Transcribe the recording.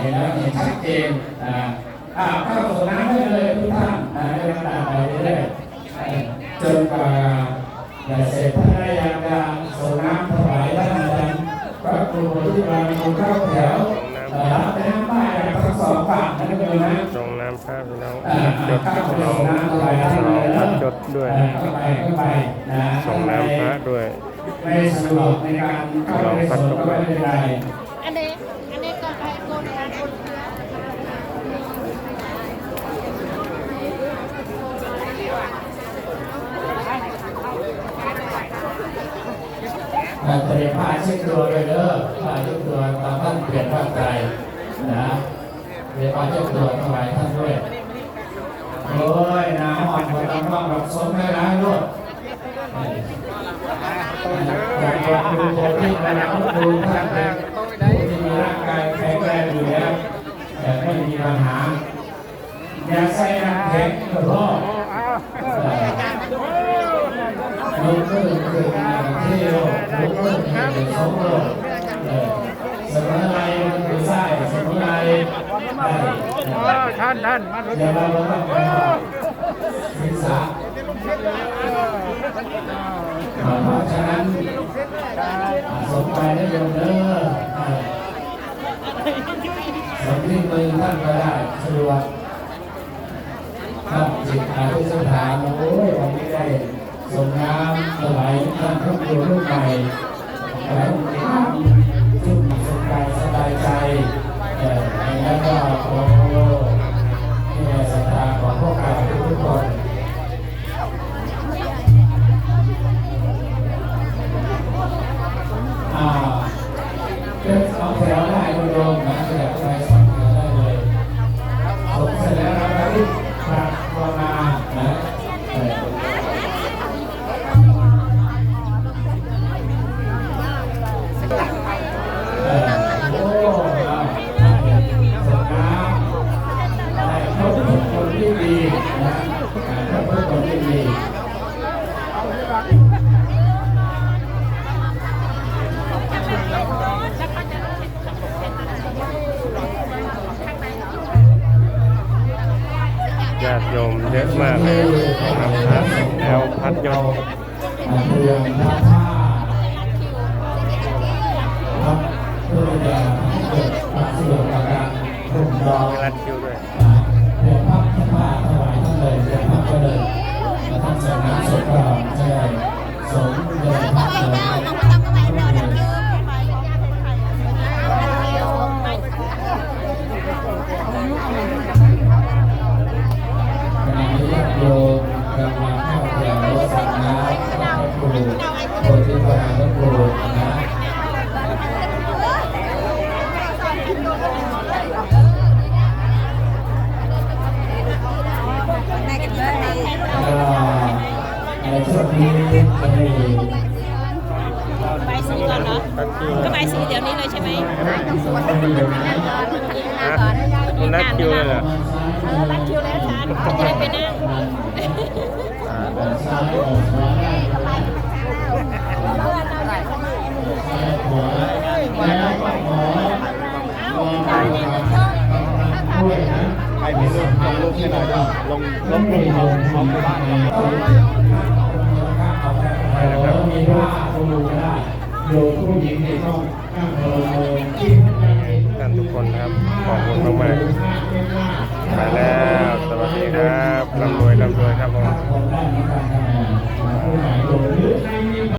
เห็นแล้วเห็นชัดเจนอ่าอ่าเข้าสู่น้ำได้เลยทุกท่านอ่าให้ลำดับไปเรื่อยๆจนกว่าจะเสร็จพระราชการส่น้ำถวายท่านอาจารย์พระครูที่มาดูเข้าแถวรับน้ำป้ายทั้งสองฝั่งนั่นเลยนะส่งน้ำพระพี่น้องจดข้าฉสู่ลองน้ำถวายท่านฉลเลองยพระนะจดด้วยเข้าไปเข้าไปนะส่งน้ำพระด้วยไม่สะดวกในการเข้าไปสวนก็ไม่เป็นไร อันนี้อันนี้ก็ให้โกนการโกนเชื้อ อ่า เตรียมผ้าเช็ดตัวเลยเด้อผ้าเช็ดตัวตามท่านเปลี่ยนผ้าไตรนะเตรียมผ้าเช็ดตัวถวายท่านด้วยโอ้ยน้ำอ่อนพอตามความแบบสมได้ร้ายลูกอยากดูโคที่กำลังดูท่านเป็นผู้ที่มีร่างกายแข็งแรงอยู่แล้วแต่ไม่มีปัญหาอย่าใส่น้ำแข็งกระรอกลุกขึ้นขึ้นเที่ยว ลุกขึ้นขึ้นสองโลกเออสมุนไพรมันคือไส้สมุนไพรท่านท่านมาอย่ามาลงมาไปศึกษาเพราะฉะนั้นสมไปได้ยมเด้อสมที่มือท่านก็ได้สะดวกครับจิตอาทิสถานโอ้ยวันนี้ได้ส่งน้ำถวายท่านทุกคนทุกไปแล้วจุ ด โยมเยอะมากนะครับพระแล้วพัดยศอ่าเตรียมผ้าผ้าครับเพื่อจะให้เกิดความสะดวกต่อการร่มรอรัดคิวด้วยเรียวพักที่ผ้าถวายท่านเลยเรียวพักก็เลยท่านเสร็จน้ำเสร็จ ช่วงนี้จะมีใบสีก่อนเนาะรัดคิวก็ใบสีเดี๋ยวนี้เลยใช่ไหมฮะคุณรัดคิวเลยเหรอเออรัดคิวแล้วฉันจะได้ไปนั่งด้านซ้ายออกขวาได้ซ้ายขวาแล้วก็ขอรอการช่วยนะให้มีเรื่องความรู้ที่เราจะลงลงลงลงลงบ้าน เรามีผ้าดูได้โยผู้หญิงในช่องข้างเออที่ท่านทุกคนครับขอบคุณมากๆไปแล้วสวัสดีครับร่ำรวยร่ำรวยครับผม